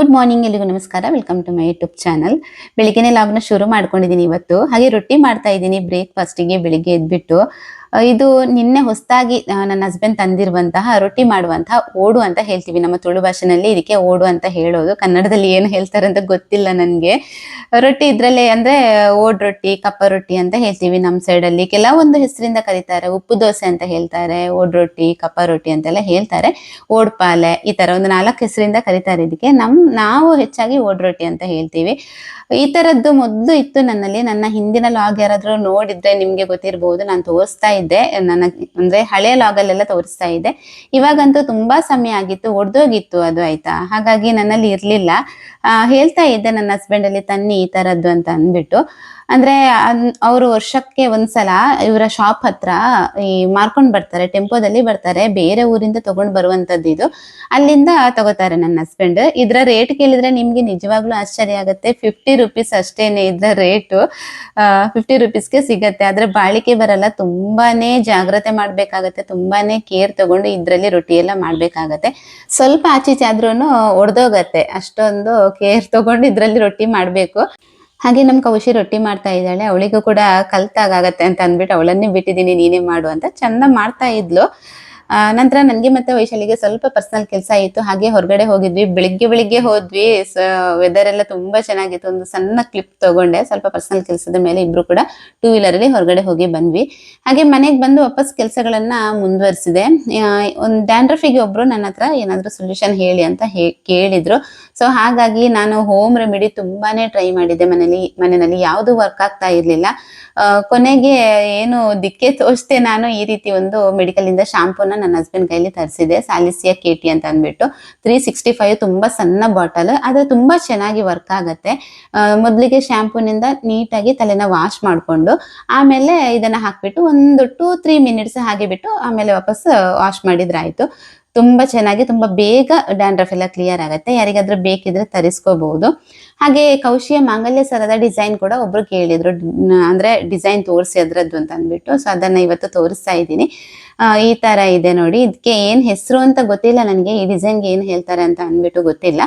Good morning ಎಲ್ಲಿಗೂ ನಮಸ್ಕಾರ. Welcome to my YouTube channel ಬೆಳಿಗ್ಗೆನೆ ಲಾಗ್ನ ಶುರು ಮಾಡ್ಕೊಂಡಿದ್ದೀನಿ ಇವತ್ತು. ಹಾಗೆ ರೊಟ್ಟಿ ಮಾಡ್ತಾ ಇದ್ದೀನಿ. ಬ್ರೇಕ್ಫಾಸ್ಟಿಗೆ ಬೆಳಿಗ್ಗೆ ಎದ್ಬಿಟ್ಟು. ಇದು ನಿನ್ನೆ ಹೊಸದಾಗಿ ನನ್ನ ಹಸ್ಬೆಂಡ್ ತಂದಿರುವಂತಹ, ರೊಟ್ಟಿ ಮಾಡುವಂತಹ, ಓಡು ಅಂತ ಹೇಳ್ತೀವಿ. ನಮ್ಮ ತುಳು ಭಾಷೆನಲ್ಲಿ ಇದಕ್ಕೆ ಓಡು ಅಂತ ಹೇಳೋದು. ಕನ್ನಡದಲ್ಲಿ ಏನು ಹೇಳ್ತಾರೆ ಅಂತ ಗೊತ್ತಿಲ್ಲ ನನಗೆ. ರೊಟ್ಟಿ ಇದ್ರಲ್ಲೇ ಅಂದ್ರೆ, ಓಡ್ ರೊಟ್ಟಿ, ಕಪ್ಪ ರೊಟ್ಟಿ ಅಂತ ಹೇಳ್ತೀವಿ ನಮ್ಮ ಸೈಡಲ್ಲಿ ಕೆಲವೊಂದು ಹೆಸರಿಂದ ಕರೀತಾರೆ. ಉಪ್ಪು ದೋಸೆ ಅಂತ ಹೇಳ್ತಾರೆ. ಓಡ್ ರೊಟ್ಟಿ, ಕಪ್ಪ ರೊಟ್ಟಿ ಅಂತೆಲ್ಲ ಹೇಳ್ತಾರೆ. ಓಡ್ಪಾಲೆ ಈ ತರ ಒಂದು ನಾಲ್ಕು ಹೆಸರಿಂದ ಕರೀತಾರೆ ಇದಕ್ಕೆ. ನಮ್, ನಾವು ಹೆಚ್ಚಾಗಿ ಓಡ್ ರೊಟ್ಟಿ ಅಂತ ಹೇಳ್ತೀವಿ. ಈ ತರದ್ದು ಮೊದಲು ಇತ್ತು ನನ್ನಲ್ಲಿ. ನನ್ನ ಹಿಂದಿನ ಲಾಗ್ ಯಾರಾದ್ರೂ ನೋಡಿದ್ರೆ ನಿಮ್ಗೆ ಗೊತ್ತಿರಬಹುದು ನಾನು ತೋರಿಸ್ತಾ ಇದ್ದೆ ನನ್ನ ಅಂದ್ರೆ ಹಳೆ ಲಾಗಲ್ಲೆಲ್ಲ ತೋರಿಸ್ತಾ ಇದ್ದೆ ಇವಾಗಂತೂ ತುಂಬಾ ಸಮಯ ಆಗಿತ್ತು, ಒಡ್ದೋಗಿತ್ತು ಅದು ಆಯ್ತಾ? ಹಾಗಾಗಿ ನನ್ನಲ್ಲಿ ಇರ್ಲಿಲ್ಲ. ಹೇಳ್ತಾ ಇದ್ದೆ ನನ್ನ ಹಸ್ಬೆಂಡ್ ಅಲ್ಲಿ ತನ್ನಿ ಈ ತರದ್ದು ಅಂತ ಅಂದ್ಬಿಟ್ಟು. ಅಂದ್ರೆ ಅವರು ವರ್ಷಕ್ಕೆ ಒಂದ್ಸಲ ಇವರ ಶಾಪ್ ಹತ್ರ ಈ ಮಾರ್ಕೊಂಡ್ ಬರ್ತಾರೆ, ಟೆಂಪೋದಲ್ಲಿ ಬರ್ತಾರೆ, ಬೇರೆ ಊರಿಂದ ತಗೊಂಡ್ ಬರುವಂತದ್ದು ಇದು. ಅಲ್ಲಿಂದ ತಗೋತಾರೆ ನನ್ನ ಹಸ್ಬೆಂಡ್ ಇದ್ರ ರೇಟ್ ಕೇಳಿದ್ರೆ ನಿಮ್ಗೆ ನಿಜವಾಗ್ಲೂ ಆಶ್ಚರ್ಯ ಆಗುತ್ತೆ. ಫಿಫ್ಟಿ ರುಪೀಸ್ ಅಷ್ಟೇನೆ ಇದ್ರ ರೇಟು ಫಿಫ್ಟಿ ರುಪೀಸ್ಗೆ ಸಿಗತ್ತೆ. ಆದ್ರೆ ಬಾಳಿಕೆ ಬರಲ್ಲ, ತುಂಬಾನೇ ಜಾಗ್ರತೆ ಮಾಡ್ಬೇಕಾಗತ್ತೆ, ತುಂಬಾನೇ ಕೇರ್ ತಗೊಂಡು ಇದ್ರಲ್ಲಿ ರೊಟ್ಟಿ ಎಲ್ಲ ಮಾಡ್ಬೇಕಾಗತ್ತೆ. ಸ್ವಲ್ಪ ಆಚೀಚೆ ಆದ್ರೂ ಒಡೆದೋಗತ್ತೆ, ಅಷ್ಟೊಂದು ಕೇರ್ ತಗೊಂಡು ಇದ್ರಲ್ಲಿ ರೊಟ್ಟಿ ಮಾಡ್ಬೇಕು. ಹಾಗೆ ನಮ್ ಕೌಶಿ ರೊಟ್ಟಿ ಮಾಡ್ತಾ ಇದ್ದಾಳೆ. ಅವಳಿಗೂ ಕೂಡ ಕಲ್ತಾಗತ್ತೆ ಅಂತ ಅಂದ್ಬಿಟ್ಟು ಅವಳನ್ನೇ ಬಿಟ್ಟಿದ್ದೀನಿ, ನೀನೇ ಮಾಡು ಅಂತ ಚಂದ ಮಾಡ್ತಾ ಇದ್ಲು. ನಂತರ ನನಗೆ ಮತ್ತೆ ವೈಶಾಲಿಗೆ ಸ್ವಲ್ಪ ಪರ್ಸನಲ್ ಕೆಲಸ ಇತ್ತು ಹಾಗೆ ಹೊರಗಡೆ ಹೋಗಿದ್ವಿ. ಬೆಳಿಗ್ಗೆ ಬೆಳಿಗ್ಗೆ ಹೋದ್ವಿ. ವೆದರ್ ಎಲ್ಲ ತುಂಬಾ ಚೆನ್ನಾಗಿತ್ತು. ಒಂದು ಸಣ್ಣ ಕ್ಲಿಪ್ ತಗೊಂಡೆ. ಸ್ವಲ್ಪ ಪರ್ಸನಲ್ ಕೆಲಸದ ಮೇಲೆ ಇಬ್ರು ಕೂಡ ಟೂ ವೀಲರ್ ಅಲ್ಲಿ ಹೊರಗಡೆ ಹೋಗಿ ಬಂದ್ವಿ. ಹಾಗೆ ಮನೆಗೆ ಬಂದು ವಾಪಸ್ ಕೆಲಸಗಳನ್ನ ಮುಂದುವರಿಸಿದೆ. ಒಂದು ಡ್ಯಾಂಡ್ರಫಿಗೆ ಒಬ್ರು ನನ್ನ ಹತ್ರ ಏನಾದ್ರು ಸೊಲ್ಯೂಷನ್ ಹೇಳಿ ಅಂತ ಕೇಳಿದ್ರು. ಸೊ ಹಾಗಾಗಿ ನಾನು ಹೋಮ್ ರೆಮಿಡಿ ತುಂಬಾನೇ ಟ್ರೈ ಮಾಡಿದೆ ಮನೇಲಿ ಮನೆಯಲ್ಲಿ ಯಾವುದು ವರ್ಕ್ ಆಗ್ತಾ ಇರ್ಲಿಲ್ಲ. ಆ, ಕೊನೆಗೆ ಏನು ದಿಕ್ಕೆ ತೋರಿಸ್ದೆ ನಾನು ಈ ರೀತಿ ಒಂದು ಮೆಡಿಕಲ್ ಇಂದ ಶಾಂಪೂನ ನನ್ನ ಹಸ್ಬೆಂಡ್ ಕೈಲಿ ತರಿಸಿದೆ, ಸಾಲಿಸಿಯಾ ಕೇಟಿ ಅಂತ ಅಂದ್ಬಿಟ್ಟು. ತ್ರೀ ಸಿಕ್ಸ್ಟಿ ಫೈವ್ ತುಂಬಾ ಸಣ್ಣ ಬಾಟಲ್ ಆದ್ರೆ ತುಂಬಾ ಚೆನ್ನಾಗಿ ವರ್ಕ್ ಆಗತ್ತೆ. ಮೊದಲಿಗೆ ಮೊದ್ಲಿಗೆ ಶಾಂಪೂನಿಂದ ನೀಟಾಗಿ ತಲೆನ ವಾಶ್ ಮಾಡ್ಕೊಂಡು, ಆಮೇಲೆ ಇದನ್ನ ಹಾಕ್ಬಿಟ್ಟು ಒಂದು ಟೂ ತ್ರೀ ಮಿನಿಟ್ಸ್ ಹಾಗೆ ಬಿಟ್ಟು ಆಮೇಲೆ ವಾಪಸ್ ವಾಶ್ ಮಾಡಿದ್ರಾಯ್ತು ತುಂಬಾ ಚೆನ್ನಾಗಿ, ತುಂಬಾ ಬೇಗ ಡ್ಯಾಂಡ್ರಫ್ ಎಲ್ಲ ಕ್ಲಿಯರ್ ಆಗುತ್ತೆ. ಯಾರಿಗಾದ್ರೂ ಬೇಕಿದ್ರೆ ತರಿಸ್ಕೋಬಹುದು ಹಾಗೆ ಕೌಶಿಯ ಮಾಂಗಲ್ಯ ಸರದ ಡಿಸೈನ್ ಕೂಡ ಒಬ್ರು ಕೇಳಿದ್ರು. ಅಂದ್ರೆ ಡಿಸೈನ್ ತೋರಿಸಿ ಅದ್ರದ್ದು ಅಂತ ಅಂದ್ಬಿಟ್ಟು. ಸೊ ಅದನ್ನ ಇವತ್ತು ತೋರಿಸ್ತಾ ಇದ್ದೀನಿ. ಈ ತರ ಇದೆ ನೋಡಿ. ಇದಕ್ಕೆ ಏನ್ ಹೆಸರು ಅಂತ ಗೊತ್ತಿಲ್ಲ ನನಗೆ. ಈ ಡಿಸೈನ್ಗೆ ಏನ್ ಹೇಳ್ತಾರೆ ಅಂತ ಅಂದ್ಬಿಟ್ಟು ಗೊತ್ತಿಲ್ಲ.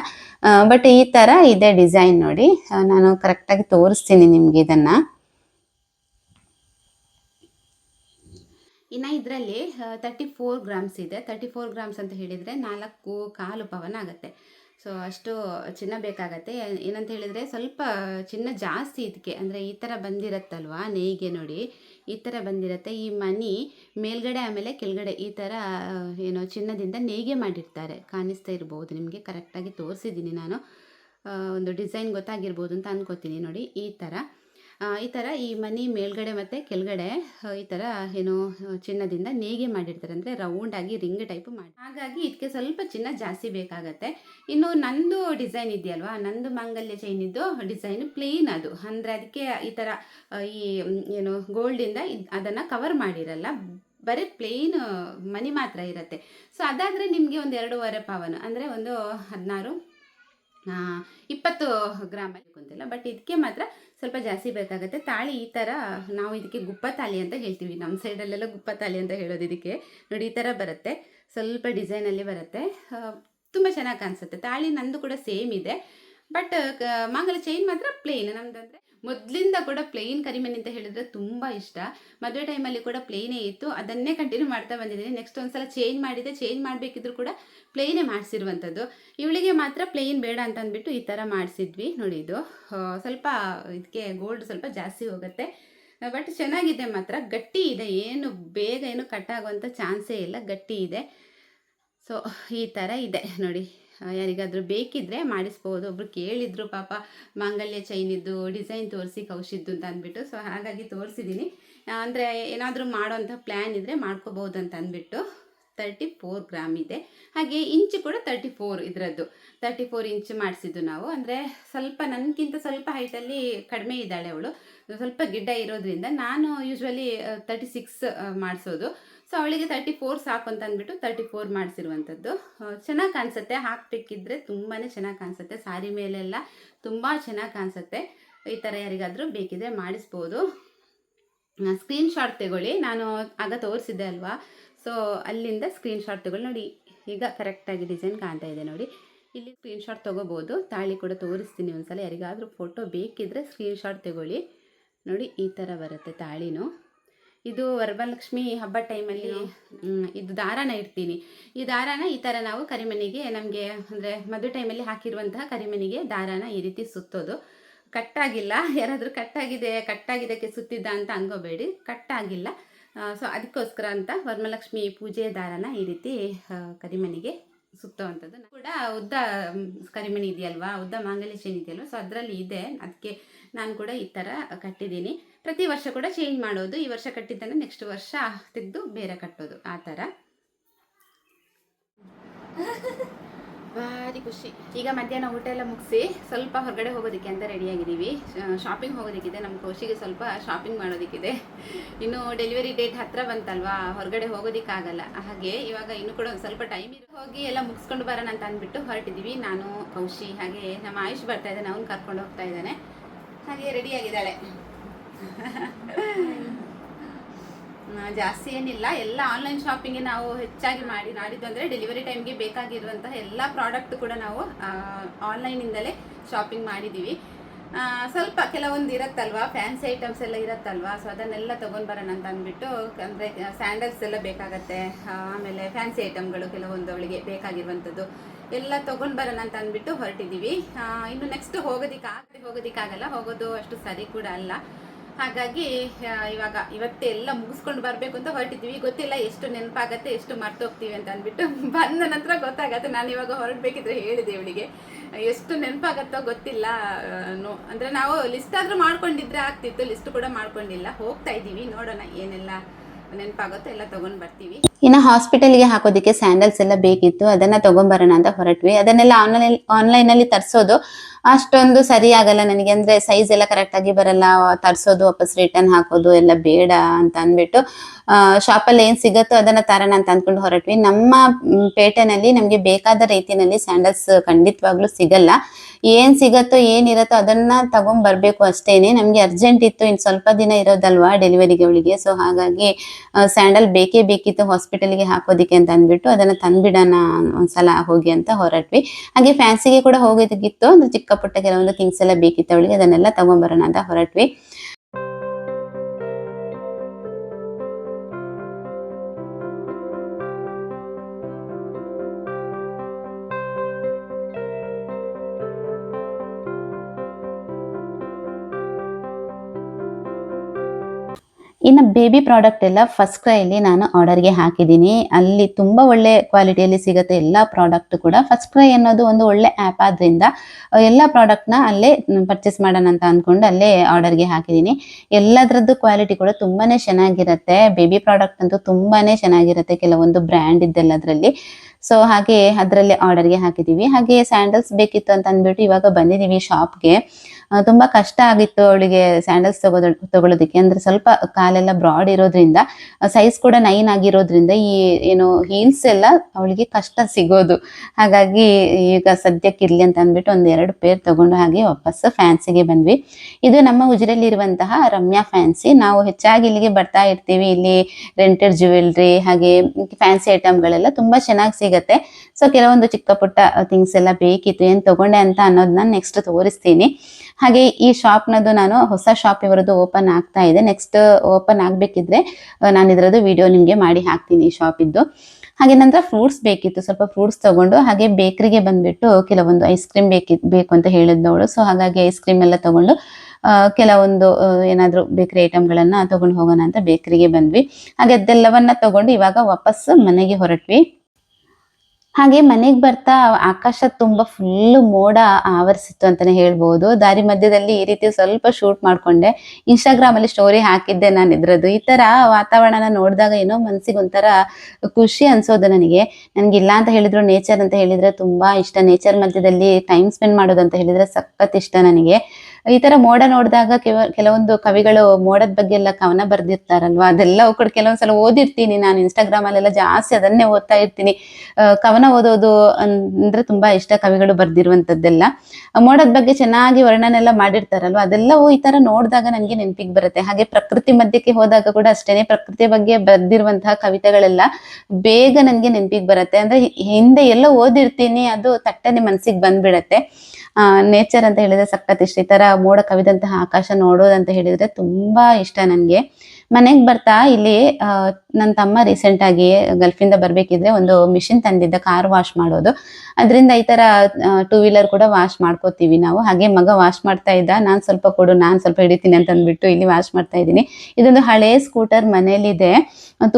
ಬಟ್ ಈ ತರ ಇದೆ ಡಿಸೈನ್ ನೋಡಿ. ನಾನು ಕರೆಕ್ಟಾಗಿ ತೋರಿಸ್ತೀನಿ ನಿಮ್ಗೆ ಇದನ್ನ. ಇನ್ನು ಇದರಲ್ಲಿ ತರ್ಟಿ ಫೋರ್ ಗ್ರಾಮ್ಸ್ ಇದೆ. ತರ್ಟಿ ಫೋರ್ ಗ್ರಾಮ್ಸ್ ಅಂತ ಹೇಳಿದರೆ ನಾಲ್ಕು ಕಾಲು ಪವನ ಆಗುತ್ತೆ. ಸೊ ಅಷ್ಟು ಚಿನ್ನ ಬೇಕಾಗತ್ತೆ. ಏನಂತ ಹೇಳಿದರೆ ಸ್ವಲ್ಪ ಚಿನ್ನ ಜಾಸ್ತಿ ಇದಕ್ಕೆ ಅಂದರೆ ಈ ಥರ ಬಂದಿರತ್ತಲ್ವಾ ನೇಯ್ಗೆ ನೋಡಿ, ಈ ಥರ ಬಂದಿರತ್ತೆ. ಈ ಮನಿ ಮೇಲ್ಗಡೆ ಆಮೇಲೆ ಕೆಳಗಡೆ ಈ ಥರ ಏನೋ ಚಿನ್ನದಿಂದ ನೇಯ್ಗೆ ಮಾಡಿರ್ತಾರೆ. ಕಾಣಿಸ್ತಾ ಇರ್ಬೋದು, ನಿಮಗೆ ಕರೆಕ್ಟಾಗಿ ತೋರಿಸಿದ್ದೀನಿ ನಾನು. ಒಂದು ಡಿಸೈನ್ ಗೊತ್ತಾಗಿರ್ಬೋದು ಅಂತ ಅನ್ಕೋತೀನಿ ನೋಡಿ, ಈ ಥರ ಈ ಥರ ಈ ಮನಿ ಮೇಲ್ಗಡೆ ಮತ್ತು ಕೆಳಗಡೆ ಈ ಥರ ಏನು ಚಿನ್ನದಿಂದ ನೇಗೆ ಮಾಡಿರ್ತಾರೆ. ಅಂದರೆ ರೌಂಡಾಗಿ ರಿಂಗ್ ಟೈಪ್ ಮಾಡಿ. ಹಾಗಾಗಿ ಇದಕ್ಕೆ ಸ್ವಲ್ಪ ಚಿನ್ನ ಜಾಸ್ತಿ ಬೇಕಾಗತ್ತೆ. ಇನ್ನು ನಂದು ಡಿಸೈನ್ ಇದೆಯಲ್ವಾ? ನಂದು ಮಾಂಗಲ್ಯ ಚೈನಿದ್ದು ಡಿಸೈನ್ ಪ್ಲೇನ್ ಅದು. ಅಂದರೆ ಅದಕ್ಕೆ ಈ ಥರ ಈ ಏನು ಗೋಲ್ಡಿಂದ ಅದನ್ನು ಕವರ್ ಮಾಡಿರಲ್ಲ. ಬರೀ ಪ್ಲೇನ್ ಮನಿ ಮಾತ್ರ ಇರುತ್ತೆ. ಸೊ ಅದಾದರೆ ನಿಮಗೆ ಒಂದು ಎರಡೂವರೆ ಪವನ್. ಅಂದರೆ ಒಂದು ಹದಿನಾರು ಇಪ್ಪತ್ತು ಗ್ರಾಮ್ ಅಂತಿಲ್ಲ ಬಟ್ ಇದಕ್ಕೆ ಮಾತ್ರ ಸ್ವಲ್ಪ ಜಾಸ್ತಿ ಬೇಕಾಗುತ್ತೆ ತಾಳಿ ಈ ಥರ ನಾವು ಇದಕ್ಕೆ ಗುಪ್ಪ ತಾಳಿ ಅಂತ ಹೇಳ್ತೀವಿ. ನಮ್ಮ ಸೈಡಲ್ಲೆಲ್ಲ ಗುಪ್ಪ ತಾಳಿ ಅಂತ ಹೇಳೋದು ಇದಕ್ಕೆ. ನೋಡಿ, ಈ ಥರ ಬರುತ್ತೆ. ಸ್ವಲ್ಪ ಡಿಸೈನಲ್ಲಿ ಬರುತ್ತೆ. ತುಂಬ ಚೆನ್ನಾಗಿ ಕಾಣಿಸುತ್ತೆ. ತಾಳಿ ನಂದು ಕೂಡ ಸೇಮ್ ಇದೆ. ಬಟ್ ಮಾಂಗಲ್ಯ ಚೈನ್ ಮಾತ್ರ ಪ್ಲೇನ್ ನಮ್ದಂದ್ರೆ ಮೊದಲಿಂದ ಕೂಡ ಪ್ಲೇನ್ ಕರಿಮಣಿ ಅಂತ ಹೇಳಿದ್ರೆ ತುಂಬ ಇಷ್ಟ. ಮದುವೆ ಟೈಮಲ್ಲಿ ಕೂಡ ಪ್ಲೇನೇ ಇತ್ತು. ಅದನ್ನೇ ಕಂಟಿನ್ಯೂ ಮಾಡ್ತಾ ಬಂದಿದ್ದೀನಿ. ನೆಕ್ಸ್ಟ್ ಒಂದ್ಸಲ ಚೇಂಜ್ ಮಾಡಿದೆ. ಚೇಂಜ್ ಮಾಡಬೇಕಿದ್ರು ಕೂಡ ಪ್ಲೇನೇ ಮಾಡಿಸಿರುವಂಥದ್ದು. ಇವಳಿಗೆ ಮಾತ್ರ ಪ್ಲೇನ್ ಬೇಡ ಅಂತ ಅಂದ್ಬಿಟ್ಟು ಈ ಥರ ಮಾಡಿಸಿದ್ವಿ. ನೋಡಿ ಇದು ಸ್ವಲ್ಪ ಇದಕ್ಕೆ ಗೋಲ್ಡ್ ಸ್ವಲ್ಪ ಜಾಸ್ತಿ ಹೋಗುತ್ತೆ. ಬಟ್ ಚೆನ್ನಾಗಿದೆ ಮಾತ್ರ. ಗಟ್ಟಿ ಇದೆ. ಏನು ಬೇಗ ಏನು ಕಟ್ ಆಗುವಂಥ ಚಾನ್ಸೇ ಇಲ್ಲ. ಗಟ್ಟಿ ಇದೆ. ಸೊ ಈ ಥರ ಇದೆ. ನೋಡಿ ಯಾರಿಗಾದ್ರೂ ಬೇಕಿದ್ರೆ ಮಾಡಿಸ್ಬೋದು. ಒಬ್ರು ಕೇಳಿದ್ರು, ಪಾಪ ಮಾಂಗಲ್ಯ ಚೈನಿದ್ದು, ಡಿಸೈನ್ ತೋರಿಸಿ ಕೌಶಿದ್ದು ಅಂತ ಅಂದ್ಬಿಟ್ಟು. ಸೊ ಹಾಗಾಗಿ ತೋರಿಸಿದ್ದೀನಿ ಅಂದರೆ ಏನಾದರೂ ಮಾಡೋಂಥ ಪ್ಲ್ಯಾನ್ ಇದ್ದರೆ ಮಾಡ್ಕೋಬೋದು ಅಂತ ಅಂದ್ಬಿಟ್ಟು ತರ್ಟಿ ಫೋರ್ ಗ್ರಾಮ್ ಇದೆ. ಹಾಗೆ ಇಂಚು ಕೂಡ ತರ್ಟಿ ಫೋರ್ ಇದರದ್ದು. ತರ್ಟಿ ಫೋರ್ ಇಂಚ್ ಮಾಡಿಸಿದ್ದು ನಾವು. ಅಂದರೆ ಸ್ವಲ್ಪ ನನಗಿಂತ ಸ್ವಲ್ಪ ಹೈಟಲ್ಲಿ ಕಡಿಮೆ ಇದ್ದಾಳೆ ಅವಳು. ಸ್ವಲ್ಪ ಗಿಡ್ಡ ಇರೋದ್ರಿಂದ ನಾನು ಯೂಶ್ವಲಿ ತರ್ಟಿ ಸಿಕ್ಸ್ ಮಾಡಿಸೋದು. ಸೊ ಅವಳಿಗೆ ತರ್ಟಿ ಫೋರ್ ಸಾಕು ಅಂತ ಅಂದ್ಬಿಟ್ಟು ತರ್ಟಿ ಫೋರ್ ಮಾಡಿಸಿರುವಂಥದ್ದು ಚೆನ್ನಾಗಿ ಕಾಣಿಸುತ್ತೆ. ಹಾಕ್ಬೇಕಿದ್ರೆ ತುಂಬಾ ಚೆನ್ನಾಗಿ ಕಾಣಿಸುತ್ತೆ. ಸಾರಿ ಮೇಲೆಲ್ಲ ತುಂಬ ಚೆನ್ನಾಗಿ ಕಾಣಿಸುತ್ತೆ. ಈ ಥರ ಯಾರಿಗಾದರೂ ಬೇಕಿದ್ರೆ ಮಾಡಿಸ್ಬೋದು. ಸ್ಕ್ರೀನ್ ಶಾಟ್ ತಗೊಳ್ಳಿ. ನಾನು ಆಗ ತೋರಿಸಿದ್ದೆ ಅಲ್ವಾ? ಸೊ ಅಲ್ಲಿಂದ ಸ್ಕ್ರೀನ್ ಶಾಟ್ ತಗೊಳ್ಳಿ. ನೋಡಿ, ಈಗ ಕರೆಕ್ಟಾಗಿ ಡಿಸೈನ್ ಕಾಣ್ತಾ ಇದೆ ನೋಡಿ. ಇಲ್ಲಿ ಸ್ಕ್ರೀನ್ಶಾಟ್ ತೊಗೋಬೋದು. ತಾಳಿ ಕೂಡ ತೋರಿಸ್ತೀನಿ ಒಂದ್ಸಲ. ಯಾರಿಗಾದರೂ ಫೋಟೋ ಬೇಕಿದ್ದರೆ ಸ್ಕ್ರೀನ್ಶಾಟ್ ತಗೊಳ್ಳಿ. ನೋಡಿ, ಈ ಥರ ಬರುತ್ತೆ ತಾಳಿನೂ. ಇದು ವರಮಹಾಲಕ್ಷ್ಮಿ ಹಬ್ಬ ಟೈಮಲ್ಲಿ ಇದು ದಾರಾನ ಇಡ್ತೀನಿ. ಈ ದಾರಾನ ಈ ಥರ ನಾವು ಕರಿಮಣಿಗೆ ನಮಗೆ ಅಂದರೆ ಮದುವೆ ಟೈಮಲ್ಲಿ ಹಾಕಿರುವಂತಹ ಕರಿಮಣಿಗೆ ದಾರಾನ ಈ ರೀತಿ ಸುತ್ತೋದು. ಕಟ್ಟಾಗಿಲ್ಲ ಯಾರಾದರೂ ಕಟ್ಟಾಗಿದೆ ಕಟ್ಟಾಗಿದ್ದಕ್ಕೆ ಸುತ್ತಿದ್ದ ಅಂತ ಅನ್ಕೋಬೇಡಿ. ಕಟ್ಟಾಗಿಲ್ಲ ಸೊ ಅದಕ್ಕೋಸ್ಕರ ಅಂತ ವರಮಹಾಲಕ್ಷ್ಮಿ ಪೂಜೆ ದಾರನ ಈ ರೀತಿ ಕರಿಮಣಿಗೆ ಸುತ್ತುವಂಥದ್ದು. ಕೂಡ ಉದ್ದ ಕರಿಮಣಿ ಇದೆಯಲ್ವಾ? ಉದ್ದ ಮಾಂಗಲ್ಯ ಚೇನ್ ಇದೆಯಲ್ವಾ? ಸೊ ಅದರಲ್ಲಿ ಇದೆ. ಅದಕ್ಕೆ ನಾನು ಕೂಡ ಈ ಥರ ಕಟ್ಟಿದ್ದೀನಿ. ಪ್ರತಿ ವರ್ಷ ಕೂಡ ಚೇಂಜ್ ಮಾಡೋದು, ಈ ವರ್ಷ ಕಟ್ಟಿದ್ದನ್ನು ನೆಕ್ಸ್ಟ್ ವರ್ಷ ತೆಗೆದು ಬೇರೆ ಕಟ್ಟೋದು, ಆ ಥರ ಭಾರಿ ಖುಷಿ. ಈಗ ಮಧ್ಯಾಹ್ನ ಊಟ ಎಲ್ಲ ಮುಗಿಸಿ ಸ್ವಲ್ಪ ಹೊರಗಡೆ ಹೋಗೋದಕ್ಕೆ ಅಂತ ರೆಡಿಯಾಗಿದ್ದೀವಿ ಶಾಪಿಂಗ್ ಹೋಗೋದಕ್ಕಿದೆ ನಮ್ಮ ಖುಷಿಗೆ ಸ್ವಲ್ಪ ಶಾಪಿಂಗ್ ಮಾಡೋದಕ್ಕಿದೆ. ಇನ್ನು ಡೆಲಿವರಿ ಡೇಟ್ ಹತ್ರ ಬಂತಲ್ವಾ, ಹೊರಗಡೆ ಹೋಗೋದಕ್ಕಾಗಲ್ಲ. ಹಾಗೆ ಇವಾಗ ಇನ್ನು ಕೂಡ ಸ್ವಲ್ಪ ಟೈಮ್ ಹೋಗಿ ಎಲ್ಲ ಮುಗಿಸ್ಕೊಂಡು ಬರೋಣ ಅಂತ ಅಂದ್ಬಿಟ್ಟು ಹೊರಟಿದ್ದೀವಿ. ನಾನು, ಕೌಶಿ, ಹಾಗೆ ನಮ್ಮ ಆಯುಷ್ ಬರ್ತಾ ಇದ್ದಾನೆ, ಅವ್ನು ಕರ್ಕೊಂಡು ಹೋಗ್ತಾ ಇದ್ದಾನೆ. ಹಾಗೆ ರೆಡಿಯಾಗಿದ್ದಾಳೆ ಆಗಿದ್ದಾಳೆ. ಜಾಸ್ತಿ ಏನಿಲ್ಲ, ಎಲ್ಲ ಆನ್ಲೈನ್ ಶಾಪಿಂಗ್ ನಾವು ಹೆಚ್ಚಾಗಿ ಮಾಡಿ ನಾಡಿದ್ದು ಅಂದರೆ ಡೆಲಿವರಿ ಟೈಮ್ಗೆ ಬೇಕಾಗಿರುವಂತಹ ಎಲ್ಲ ಪ್ರಾಡಕ್ಟ್ ಕೂಡ ನಾವು ಆನ್ಲೈನಿಂದಲೇ ಶಾಪಿಂಗ್ ಮಾಡಿದ್ದೀವಿ. ಸ್ವಲ್ಪ ಕೆಲವೊಂದು ಇರತ್ತಲ್ವಾ ಫ್ಯಾನ್ಸಿ ಐಟಮ್ಸ್ ಎಲ್ಲ ಇರತ್ತಲ್ವಾ ಸೊ ಅದನ್ನೆಲ್ಲ ತೊಗೊಂಡು ಬರೋಣ ಅಂತ ಅಂದ್ಬಿಟ್ಟು, ಅಂದರೆ ಸ್ಯಾಂಡಲ್ಸ್ ಎಲ್ಲ ಬೇಕಾಗತ್ತೆ ಆಮೇಲೆ ಫ್ಯಾನ್ಸಿ ಐಟಮ್ಗಳು ಕೆಲವೊಂದು ಅವಳಿಗೆ ಬೇಕಾಗಿರುವಂಥದ್ದು. ಎಲ್ಲ ತೊಗೊಂಡು ಬರೋಣ ಅಂತ ಅಂದ್ಬಿಟ್ಟು ಹೊರಟಿದ್ದೀವಿ ಇನ್ನು ನೆಕ್ಸ್ಟ್ ಹೋಗೋದಿಕ್ಕೆ ಆಗದೆ ಹೋಗೋದಿಕ್ಕಾಗಲ್ಲ ಹೋಗೋದು ಅಷ್ಟು ಸರಿ ಕೂಡ ಅಲ್ಲ. ಹಾಗಾಗಿ ಇವಾಗ ಇವತ್ತೇ ಎಲ್ಲ ಮುಗಿಸ್ಕೊಂಡು ಬರಬೇಕು ಅಂತ ಹೊರಟಿದ್ದೀವಿ ಗೊತ್ತಿಲ್ಲ ಎಷ್ಟು ನೆನಪಾಗತ್ತೆ, ಎಷ್ಟು ಮರ್ತೋಗ್ತೀವಿ ಅಂತ ಅಂದ್ಬಿಟ್ಟು ಬಂದ ನಂತರ ಗೊತ್ತಾಗತ್ತೆ. ನಾನು ಇವಾಗ ಹೊರಡ್ಬೇಕಿದ್ರೆ ಹೇಳಿದೆ ಇವಳಿಗೆ ಎಷ್ಟು ನೆನಪಾಗತ್ತೋ ಗೊತ್ತಿಲ್ಲ ನೋ, ಅಂದರೆ ನಾವು ಲಿಸ್ಟ್ ಆದರೂ ಮಾಡ್ಕೊಂಡಿದ್ರೆ ಆಗ್ತಿತ್ತು ಲಿಸ್ಟ್ ಕೂಡ ಮಾಡ್ಕೊಂಡಿಲ್ಲ. ಹೋಗ್ತಾ ಇದ್ದೀವಿ, ನೋಡೋಣ ಏನೆಲ್ಲ ನೆನಪಾಗುತ್ತೋ ಎಲ್ಲ ತೊಗೊಂಡು ಬರ್ತೀವಿ. ಇನ್ನು ಹಾಸ್ಪಿಟಲ್ಗೆ ಹಾಕೋದಕ್ಕೆ ಸ್ಯಾಂಡಲ್ಸ್ ಎಲ್ಲ ಬೇಕಿತ್ತು, ಅದನ್ನ ತಗೊಂಬರೋಣ ಅಂತ ಹೊರಟ್ವಿ. ಅದನ್ನೆಲ್ಲ ಆನ್ಲೈನ್ ಆನ್ಲೈನ್ ಅಲ್ಲಿ ತರಿಸೋದು ಅಷ್ಟೊಂದು ಸರಿ ಆಗಲ್ಲ ನನಗೆ. ಅಂದ್ರೆ ಸೈಜ್ ಎಲ್ಲ ಕರೆಕ್ಟ್ ಆಗಿ ಬರಲ್ಲ, ತರಿಸೋದು, ವಾಪಸ್ ರಿಟರ್ನ್ ಹಾಕೋದು ಎಲ್ಲ ಬೇಡ ಅಂತ ಅಂದ್ಬಿಟ್ಟು ಶಾಪಲ್ಲಿ ಏನ್ ಸಿಗತ್ತೋ ಅದನ್ನ ತರೋಣ ಅಂತ ಅಂದ್ಕೊಂಡು ಹೊರಟ್ವಿ. ನಮ್ಮ ಪೇಟೆನಲ್ಲಿ ನಮ್ಗೆ ಬೇಕಾದ ರೀತಿನಲ್ಲಿ ಸ್ಯಾಂಡಲ್ಸ್ ಖಂಡಿತವಾಗ್ಲೂ ಸಿಗಲ್ಲ. ಏನ್ ಸಿಗತ್ತೋ ಏನಿರತ್ತೋ ಅದನ್ನ ತಗೊಂಡ್ ಬರ್ಬೇಕು ಅಷ್ಟೇನೆ. ನಮ್ಗೆ ಅರ್ಜೆಂಟ್ ಇತ್ತು, ಇನ್ ಸ್ವಲ್ಪ ದಿನ ಇರೋದಲ್ವಾ ಡೆಲಿವರಿಗೆ ಅವಳಿಗೆ. ಸೊ ಹಾಗಾಗಿ ಸ್ಯಾಂಡಲ್ ಬೇಕೇ ಬೇಕಿತ್ತು ಹಾಸ್ಪಿಟಲ್ಗೆ ಹಾಕೋದಿಕ್ಕೆ ಅಂತ ಅಂದ್ಬಿಟ್ಟು ಅದನ್ನ ತಂದ್ಬಿಡೋಣ ಒಂದ್ಸಲ ಹೋಗಿ ಅಂತ ಹೊರಟ್ವಿ. ಹಾಗೆ ಫ್ಯಾನ್ಸಿಗೆ ಕೂಡ ಹೋಗೋದಕ್ಕಿತ್ತು ಒಂದು ಚಿಕ್ಕ ಪುಟ್ಟ ಕೆಲವೊಂದು ಥಿಂಗ್ಸ್ ಎಲ್ಲ ಬೇಕಿತ್ತು ಅವಳಿಗೆ ಅದನ್ನೆಲ್ಲ ತಗೊಂಬರೋಣ ಅಂತ ಹೊರಟ್ವಿ. ಇನ್ನು ಬೇಬಿ ಪ್ರಾಡಕ್ಟ್ ಎಲ್ಲ ಫಸ್ಟ್ ಕ್ರೈಲಿ ನಾನು ಆರ್ಡರ್ಗೆ ಹಾಕಿದ್ದೀನಿ. ಅಲ್ಲಿ ತುಂಬ ಒಳ್ಳೆ ಕ್ವಾಲಿಟಿಯಲ್ಲಿ ಸಿಗುತ್ತೆ ಎಲ್ಲ ಪ್ರಾಡಕ್ಟ್ ಕೂಡ. ಫಸ್ಟ್ ಕ್ರೈ ಅನ್ನೋದು ಒಂದು ಒಳ್ಳೆ ಆ್ಯಪ್ ಆದ್ರಿಂದ ಆ, ಎಲ್ಲ ಪ್ರಾಡಕ್ಟ್ನ ಅಲ್ಲೇ ಪರ್ಚೇಸ್ ಮಾಡೋಣ ಅಂತ ಅಂದ್ಕೊಂಡು ಅಲ್ಲೇ ಆರ್ಡರ್ಗೆ ಹಾಕಿದ್ದೀನಿ. ಎಲ್ಲದರದ್ದು ಕ್ವಾಲಿಟಿ ಕೂಡ ತುಂಬಾನೇ ಚೆನ್ನಾಗಿರುತ್ತೆ. ಬೇಬಿ ಪ್ರಾಡಕ್ಟ್ ಅಂತೂ ತುಂಬಾನೇ ಚೆನ್ನಾಗಿರುತ್ತೆ ಕೆಲವೊಂದು ಬ್ರ್ಯಾಂಡ್ ಇದ್ದೆಲ್ಲದರಲ್ಲಿ. ಸೊ ಹಾಗೆ ಅದರಲ್ಲಿ ಆರ್ಡರ್ಗೆ ಹಾಕಿದ್ದೀವಿ ಹಾಗೆ ಸ್ಯಾಂಡಲ್ಸ್ ಬೇಕಿತ್ತು ಅಂತ ಅಂದ್ಬಿಟ್ಟು ಇವಾಗ ಬಂದಿದ್ದೀವಿ ಶಾಪ್ಗೆ ತುಂಬಾ ಕಷ್ಟ ಆಗಿತ್ತು ಅವಳಿಗೆ ಸ್ಯಾಂಡಲ್ಸ್ ತಗೋದ್ ತಗೊಳ್ಳೋದಕ್ಕೆ ಅಂದ್ರೆ ಸ್ವಲ್ಪ ಕಾಲೆಲ್ಲ ಬ್ರಾಡ್ ಇರೋದ್ರಿಂದ ಸೈಜ್ ಕೂಡ ನೈನ್ ಆಗಿರೋದ್ರಿಂದ ಈ, ಏನು ಹೀಲ್ಸ್ ಎಲ್ಲ ಅವಳಿಗೆ ಕಷ್ಟ ಸಿಗೋದು. ಹಾಗಾಗಿ ಈಗ ಸದ್ಯಕ್ಕೆ ಇರ್ಲಿ ಅಂತ ಅಂದ್ಬಿಟ್ಟು ಒಂದ್ ಎರಡು ಪೇರ್ ತಗೊಂಡು ಹಾಗೆ ವಾಪಸ್ ಫ್ಯಾನ್ಸಿಗೆ ಬಂದ್ವಿ. ಇದು ನಮ್ಮ ಉಜಿರಲ್ಲಿ ಇರುವಂತಹ ರಮ್ಯಾ ಫ್ಯಾನ್ಸಿ ನಾವು ಹೆಚ್ಚಾಗಿ ಇಲ್ಲಿಗೆ ಬರ್ತಾ ಇರ್ತೀವಿ. ಇಲ್ಲಿ ರೆಂಟೆಡ್ ಜ್ಯುವೆಲ್ರಿ ಹಾಗೆ ಫ್ಯಾನ್ಸಿ ಐಟಮ್ಗಳೆಲ್ಲ ತುಂಬಾ ಚೆನ್ನಾಗಿ ಸಿಗತ್ತೆ. ಸೊ ಕೆಲವೊಂದು ಚಿಕ್ಕ ಪುಟ್ಟ ಥಿಂಗ್ಸ್ ಎಲ್ಲ ಬೇಕಿತ್ತು, ಏನ್ ತಗೊಂಡೆ ಅಂತ ಅನ್ನೋದನ್ನ ನೆಕ್ಸ್ಟ್ ತೋರಿಸ್ತೀನಿ. ಹಾಗೆ ಈ ಶಾಪ್ ನದು ನಾನು ಹೊಸ ಶಾಪ್ ಇವರದ್ದು ಓಪನ್ ಆಗ್ತಾ ಇದೆ. ನೆಕ್ಸ್ಟ್ ಓಪನ್ ಆಗ್ಬೇಕಿದ್ರೆ ನಾನು ಇದರದ್ದು ವಿಡಿಯೋ ನಿಮ್ಗೆ ಮಾಡಿ ಹಾಕ್ತೀನಿ ಈ ಶಾಪ್ ಇದ್ದು. ಹಾಗೆ ನಂತರ ಫ್ರೂಟ್ಸ್ ಬೇಕಿತ್ತು. ಸ್ವಲ್ಪ ಫ್ರೂಟ್ಸ್ ತಗೊಂಡು, ಹಾಗೆ ಬೇಕರಿಗೆ ಬಂದ್ಬಿಟ್ಟು ಕೆಲವೊಂದು ಐಸ್ ಕ್ರೀಮ್ ಬೇಕಿ, ಬೇಕು ಅಂತ ಹೇಳಿದ್ನವಳು ಸೊ ಹಾಗಾಗಿ ಐಸ್ ಕ್ರೀಮ್ ಎಲ್ಲ ತಗೊಂಡು ಕೆಲವೊಂದು ಏನಾದ್ರೂ ಬೇಕರಿ ಐಟಮ್ಗಳನ್ನ ತಗೊಂಡು ಹೋಗೋಣ ಅಂತ ಬೇಕರಿಗೆ ಬಂದ್ವಿ. ಹಾಗೆ ಅದೆಲ್ಲವನ್ನ ತಗೊಂಡು ಇವಾಗ ವಾಪಸ್ ಮನೆಗೆ ಹೊರಟ್ವಿ. ಹಾಗೆ ಮನೆಗೆ ಬರ್ತಾ ಆಕಾಶ ತುಂಬಾ ಫುಲ್ ಮೋಡ ಆವರಿಸಿತ್ತು ಅಂತಾನೆ ಹೇಳ್ಬೋದು. ದಾರಿ ಮಧ್ಯದಲ್ಲಿ ಈ ರೀತಿ ಸ್ವಲ್ಪ ಶೂಟ್ ಮಾಡ್ಕೊಂಡೆ. ಇನ್ಸ್ಟಾಗ್ರಾಮ್ ಅಲ್ಲಿ ಸ್ಟೋರಿ ಹಾಕಿದ್ದೆ ನಾನು ಇದ್ರದ್ದು. ಈ ತರ ವಾತಾವರಣನ ನೋಡಿದಾಗ ಏನೋ ಮನ್ಸಿಗೆ ಒಂಥರ ಖುಷಿ ಅನ್ಸೋದು ನನಗೆ. ನನ್ಗೆ ಇಲ್ಲ ಅಂತ ಹೇಳಿದ್ರು ನೇಚರ್ ಅಂತ ಹೇಳಿದ್ರೆ ತುಂಬಾ ಇಷ್ಟ. ನೇಚರ್ ಮಧ್ಯದಲ್ಲಿ ಟೈಮ್ ಸ್ಪೆಂಡ್ ಮಾಡೋದು ಅಂತ ಹೇಳಿದ್ರೆ ಸಖತ್ ಇಷ್ಟ ನನಗೆ. ಈ ತರ ಮೋಡ ನೋಡಿದಾಗ ಕೆಲವೊಂದು ಕವಿಗಳು ಮೋಡದ ಬಗ್ಗೆ ಎಲ್ಲ ಕವನ ಬರ್ದಿರ್ತಾರಲ್ವಾ? ಅದೆಲ್ಲ ಕೂಡ ಕೆಲವೊಂದ್ಸಲ ಓದಿರ್ತೀನಿ ನಾನು ಇನ್ಸ್ಟಾಗ್ರಾಮ್ ಅಲ್ಲೆಲ್ಲ ಜಾಸ್ತಿ ಅದನ್ನೇ ಓದ್ತಾ ಇರ್ತೀನಿ. ಕವನ ಓದೋದು ಅಂದ್ರೆ ತುಂಬಾ ಇಷ್ಟ ಕವಿಗಳು ಬರ್ದಿರುವಂತದ್ದೆಲ್ಲ. ಮೋಡದ ಬಗ್ಗೆ ಚೆನ್ನಾಗಿ ವರ್ಣನೆ ಎಲ್ಲ ಮಾಡಿರ್ತಾರಲ್ವಾ? ಅದೆಲ್ಲವೂ ಈ ತರ ನೋಡಿದಾಗ ನನಗೆ ನೆನಪಿಗೆ ಬರುತ್ತೆ. ಹಾಗೆ ಪ್ರಕೃತಿ ಮಧ್ಯಕ್ಕೆ ಹೋದಾಗ ಕೂಡ ಅಷ್ಟೇನೆ ಪ್ರಕೃತಿ ಬಗ್ಗೆ ಬರ್ದಿರುವಂತಹ ಕವಿತೆಗಳೆಲ್ಲ ಬೇಗ ನನಗೆ ನೆನಪಿಗೆ ಬರುತ್ತೆ. ಅಂದ್ರೆ ಹಿಂದೆ ಎಲ್ಲ ಓದಿರ್ತೀನಿ, ಅದು ತಟ್ಟನೆ ಮನ್ಸಿಗೆ ಬಂದ್ಬಿಡತ್ತೆ. ನೇಚರ್ ಅಂತ ಹೇಳಿದ್ರೆ ಸಖತ್ ಇಷ್ಟ ಈ ತರ ಮೋಡ ಕವಿದಂತಹ ಆಕಾಶ ನೋಡೋದಂತ ಹೇಳಿದ್ರೆ ತುಂಬಾ ಇಷ್ಟ ನನ್ಗೆ. ಮನೆಗ್ ಬರ್ತಾ ಇಲ್ಲಿ ನನ್ನ ತಮ್ಮ ರೀಸೆಂಟ್ ಆಗಿ ಗಲ್ಫಿಂದ ಬರ್ಬೇಕಿದ್ರೆ ಒಂದು ಮಿಷಿನ್ ತಂದಿದ್ದ ಕಾರ್ ವಾಶ್ ಮಾಡೋದು. ಅದರಿಂದ ಈ ತರ ಟೂ ವೀಲರ್ ಕೂಡ ವಾಶ್ ಮಾಡ್ಕೋತೀವಿ ನಾವು. ಹಾಗೆ ಮಗ ವಾಶ್ ಮಾಡ್ತಾ ಇದ್ದ, ನಾನ್ ಸ್ವಲ್ಪ ಕೊಡು, ನಾನ್ ಸ್ವಲ್ಪ ಹಿಡಿತೀನಿ ಅಂತ ಅಂದ್ಬಿಟ್ಟು ಇಲ್ಲಿ ವಾಶ್ ಮಾಡ್ತಾ ಇದ್ದೀನಿ. ಇದೊಂದು ಹಳೆ ಸ್ಕೂಟರ್ ಮನೇಲಿದೆ.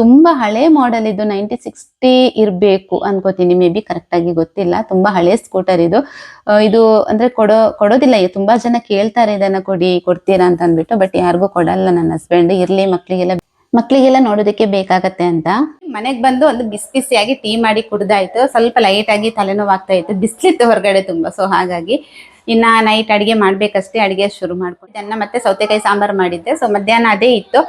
ತುಂಬಾ ಹಳೆ ಮಾಡೆಲ್ ಇದು ನೈನ್ಟಿ ಸಿಕ್ಸ್ಟಿ ಇರ್ಬೇಕು ಅನ್ಕೋತೀನಿ. ಮೇ ಬಿ ಕರೆಕ್ಟ್ ಆಗಿ ಗೊತ್ತಿಲ್ಲ. ತುಂಬಾ ಹಳೆ ಸ್ಕೂಟರ್ ಇದು. ಇದು ಅಂದ್ರೆ ಕೊಡೋ, ಕೊಡೋದಿಲ್ಲ. ತುಂಬಾ ಜನ ಕೇಳ್ತಾರೆ ಇದನ್ನ ಕೊಡಿ, ಕೊಡ್ತೀರಾ ಅಂತ ಅಂದ್ಬಿಟ್ಟು ಬಟ್ ಯಾರಿಗೂ ಕೊಡಲ್ಲ ನನ್ನ ಹಸ್ಬೆಂಡ್ ಇರ್ಲಿ ಮಕ್ಳಿಗೆಲ್ಲ ಮಕ್ಕಳಿಗೆಲ್ಲ ನೋಡೋದಕ್ಕೆ ಬೇಕಾಗತ್ತೆ ಅಂತ. ಮನೆಗೆ ಬಂದು ಒಂದು ಬಿಸಿ ಬಿಸಿಯಾಗಿ ಟೀ ಮಾಡಿ ಕುಡ್ದಾಯ್ತು. ಸ್ವಲ್ಪ ಲೈಟ್ ಆಗಿ ತಲೆನೋವಾಗ್ತಾ ಇತ್ತು. ಬಿಸಿಲಿತ್ತು ಹೊರಗಡೆ ತುಂಬಾ ಸೊ ಹಾಗಾಗಿ ಇನ್ನ ನೈಟ್ ಅಡಿಗೆ ಮಾಡ್ಬೇಕಷ್ಟೇ ಅಡಿಗೆ ಶುರು ಮಾಡ್ಕೊಂಡು ಅನ್ನ ಮತ್ತೆ ಸೌತೆಕಾಯಿ ಸಾಂಬಾರ್ ಮಾಡಿದ್ದೆ. ಸೊ ಮಧ್ಯಾಹ್ನ ಅದೇ ಇತ್ತು.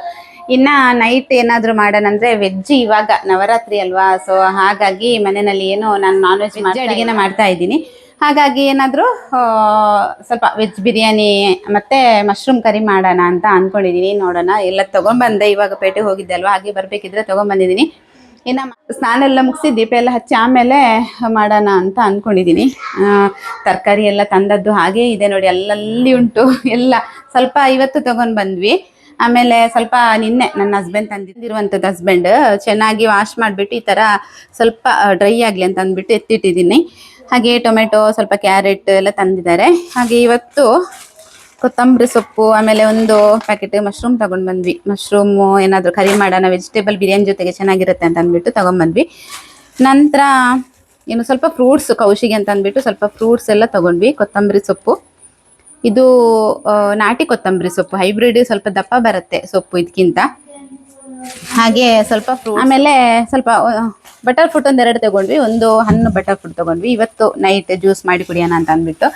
ಇನ್ನ ನೈಟ್ ಏನಾದ್ರು ಮಾಡೋಣ ಅಂದ್ರೆ ವೆಜ್ ಇವಾಗ ನವರಾತ್ರಿ ಅಲ್ವಾ? ಸೊ ಹಾಗಾಗಿ ಮನೆಯಲ್ಲಿ ಏನು ನಾನು ನಾನ್ ವೆಜ್ ಅಡಿಗೆನ ಮಾಡ್ತಾ ಇದ್ದೀನಿ. ಹಾಗಾಗಿ ಏನಾದರೂ ಸ್ವಲ್ಪ ವೆಜ್ ಬಿರಿಯಾನಿ ಮತ್ತು ಮಶ್ರೂಮ್ ಕರಿ ಮಾಡೋಣ ಅಂತ ಅಂದ್ಕೊಂಡಿದ್ದೀನಿ ನೋಡೋಣ. ಎಲ್ಲ ತೊಗೊಂಬಂದೆ, ಇವಾಗ ಪೇಟೆಗೆ ಹೋಗಿದ್ದೆ ಅಲ್ವಾ, ಹಾಗೆ ಬರಬೇಕಿದ್ರೆ ತೊಗೊಂಬಂದಿದ್ದೀನಿ ಇನ್ನು ಸ್ನಾನ ಎಲ್ಲ ಮುಗಿಸಿ ದೀಪ ಎಲ್ಲ ಹಚ್ಚಿ ಆಮೇಲೆ ಮಾಡೋಣ ಅಂತ ಅಂದ್ಕೊಂಡಿದ್ದೀನಿ ತರಕಾರಿ ಎಲ್ಲ ತಂದದ್ದು ಹಾಗೇ ಇದೆ ನೋಡಿ, ಅಲ್ಲಲ್ಲಿ ಉಂಟು. ಎಲ್ಲ ಸ್ವಲ್ಪ ಇವತ್ತು ತೊಗೊಂಡು ಬಂದ್ವಿ ಆಮೇಲೆ ಸ್ವಲ್ಪ ನಿನ್ನೆ ನನ್ನ ಹಸ್ಬೆಂಡ್ ತಂದಿರುವಂತದ್ದು ಹಸ್ಬೆಂಡ್ ಚೆನ್ನಾಗಿ ವಾಶ್ ಮಾಡಿಬಿಟ್ಟು ಈ ತರ ಸ್ವಲ್ಪ ಡ್ರೈ ಆಗಲಿ ಅಂತ ಅಂದ್ಬಿಟ್ಟು ಎತ್ತಿಟ್ಟಿದ್ದೀನಿ. ಹಾಗೆ ಟೊಮೆಟೊ ಸ್ವಲ್ಪ ಕ್ಯಾರೆಟ್ ಎಲ್ಲ ತಂದಿದ್ದಾರೆ. ಹಾಗೆ ಇವತ್ತು ಕೊತ್ತಂಬರಿ ಸೊಪ್ಪು, ಆಮೇಲೆ ಒಂದು ಪ್ಯಾಕೆಟ್ ಮಶ್ರೂಮ್ ತಗೊಂಡ್ ಬಂದ್ವಿ. ಮಶ್ರೂಮ್ ಏನಾದ್ರು ಕರಿ ಮಾಡೋಣ ವೆಜಿಟೇಬಲ್ ಬಿರಿಯಾನಿ ಜೊತೆಗೆ ಚೆನ್ನಾಗಿರುತ್ತೆ ಅಂತ ಅಂದ್ಬಿಟ್ಟು ತಗೊಂಡ್ ಬಂದ್ವಿ. ನಂತರ, ಏನು ಸ್ವಲ್ಪ ಫ್ರೂಟ್ಸ್ ಕೌಶಿಗೆ ಅಂತ ಅಂದ್ಬಿಟ್ಟು ಸ್ವಲ್ಪ ಫ್ರೂಟ್ಸ್ ಎಲ್ಲ ತಗೊಂಡ್ವಿ, ಕೊತ್ತಂಬರಿ ಸೊಪ್ಪು. ಇದು ನಾಟಿ ಕೊತ್ತಂಬರಿ ಸೊಪ್ಪು. ಹೈಬ್ರಿಡ್ ಸ್ವಲ್ಪ ದಪ್ಪ ಬರುತ್ತೆ ಸೊಪ್ಪು ಇದಕ್ಕಿಂತ ಹಾಗೆ ಸ್ವಲ್ಪ ಫ್ರೂಟ್ ಆಮೇಲೆ ಸ್ವಲ್ಪ ಬಟರ್ ಫ್ರೂಟ್ ಒಂದೆರಡು ಎರಡು ತಗೊಂಡ್ವಿ. ಒಂದು ಹಣ್ಣು ಬಟರ್ ಫ್ರೂಟ್ ತಗೊಂಡ್ವಿ. ಇವತ್ತು ನೈಟ್ ಜ್ಯೂಸ್ ಮಾಡಿ ಕುಡಿಯೋಣ ಅಂತ ಅಂದ್ಬಿಟ್ಟು.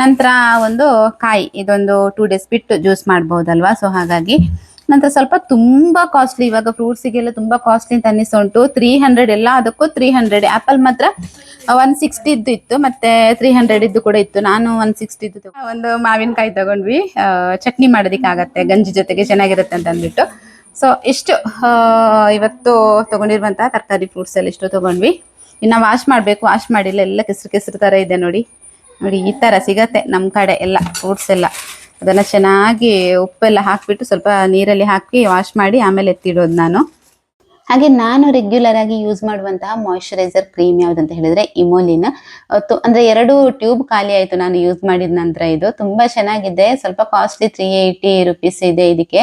ನಂತರ ಒಂದು ಕಾಯಿ. ಇದೊಂದು ಟೂ ಡೇಸ್ ಬಿಟ್ಟು ಜ್ಯೂಸ್ ಮಾಡ್ಬೋದಲ್ವಾ? ಸೊ ಹಾಗಾಗಿ ನಂತರ ಸ್ವಲ್ಪ ತುಂಬಾ ಕಾಸ್ಟ್ಲಿ ಇವಾಗ ಫ್ರೂಟ್ಸಿಗೆಲ್ಲ ತುಂಬಾ ಕಾಸ್ಟ್ಲಿ ಅಂತ ಅನ್ನಿಸ್ತಾ ಉಂಟು. ತ್ರೀ ಹಂಡ್ರೆಡ್ ಎಲ್ಲ ಅದಕ್ಕೂ ತ್ರೀ ಹಂಡ್ರೆಡ್ ಆಪಲ್ ಮಾತ್ರ ಒನ್ ಸಿಕ್ಸ್ಟಿ ಇದ್ದು ಇತ್ತು, ಮತ್ತೆ ತ್ರೀ ಹಂಡ್ರೆಡ್ ಇದ್ದು ಕೂಡ ಇತ್ತು. ನಾನು ಒನ್ ಸಿಕ್ಸ್ಟಿ ಇದ್ದು. ಒಂದು ಮಾವಿನಕಾಯಿ ತಗೊಂಡ್ವಿ. ಚಟ್ನಿ ಮಾಡೋದಿಕ್ಕೆ ಆಗತ್ತೆ ಗಂಜಿ ಜೊತೆಗೆ ಚೆನ್ನಾಗಿರುತ್ತೆ ಅಂತ ಅಂದ್ಬಿಟ್ಟು. ಸೊ ಇಷ್ಟು ಇವತ್ತು ತಗೊಂಡಿರುವಂತಹ ತರಕಾರಿ ಫ್ರೂಟ್ಸ್ ಎಲ್ಲ ಇಷ್ಟು ತಗೊಂಡ್ವಿ. ಇನ್ನ ವಾಶ್ ಮಾಡ್ಬೇಕು ವಾಶ್ ಮಾಡಿಲ್ಲ, ಎಲ್ಲ ಕೆಸರು ಕೆಸರು ತರ ಇದೆ ನೋಡಿ. ನೋಡಿ, ಈ ತರ ಸಿಗತ್ತೆ ನಮ್ ಕಡೆ ಎಲ್ಲ ಫ್ರೂಟ್ಸ್ ಎಲ್ಲ. ಅದನ್ನ ಚೆನ್ನಾಗಿ ಉಪ್ಪೆಲ್ಲ ಹಾಕ್ಬಿಟ್ಟು ಸ್ವಲ್ಪ ನೀರಲ್ಲಿ ಹಾಕಿ ವಾಶ್ ಮಾಡಿ ಆಮೇಲೆ ಎತ್ತಿಡೋದು ನಾನು. ಹಾಗೆ ನಾನು ರೆಗ್ಯುಲರ್ ಆಗಿ ಯೂಸ್ ಮಾಡುವಂತಹ ಮಾಯಶ್ಚರೈಸರ್ ಕ್ರೀಮ್ ಅಂತ ಹೇಳಿದ್ರೆ ಇಮೋಲಿನ್ ಅಂದ್ರೆ ಎರಡು ಟ್ಯೂಬ್ ಖಾಲಿ ಆಯ್ತು ನಾನು ಯೂಸ್ ಮಾಡಿದ ನಂತರ ಇದು. ತುಂಬಾ ಚೆನ್ನಾಗಿದೆ. ಸ್ವಲ್ಪ ಕಾಸ್ಟ್ಲಿ ತ್ರೀ ಏಯ್ಟಿ ರುಪೀಸ್ ಇದೆ ಇದಕ್ಕೆ.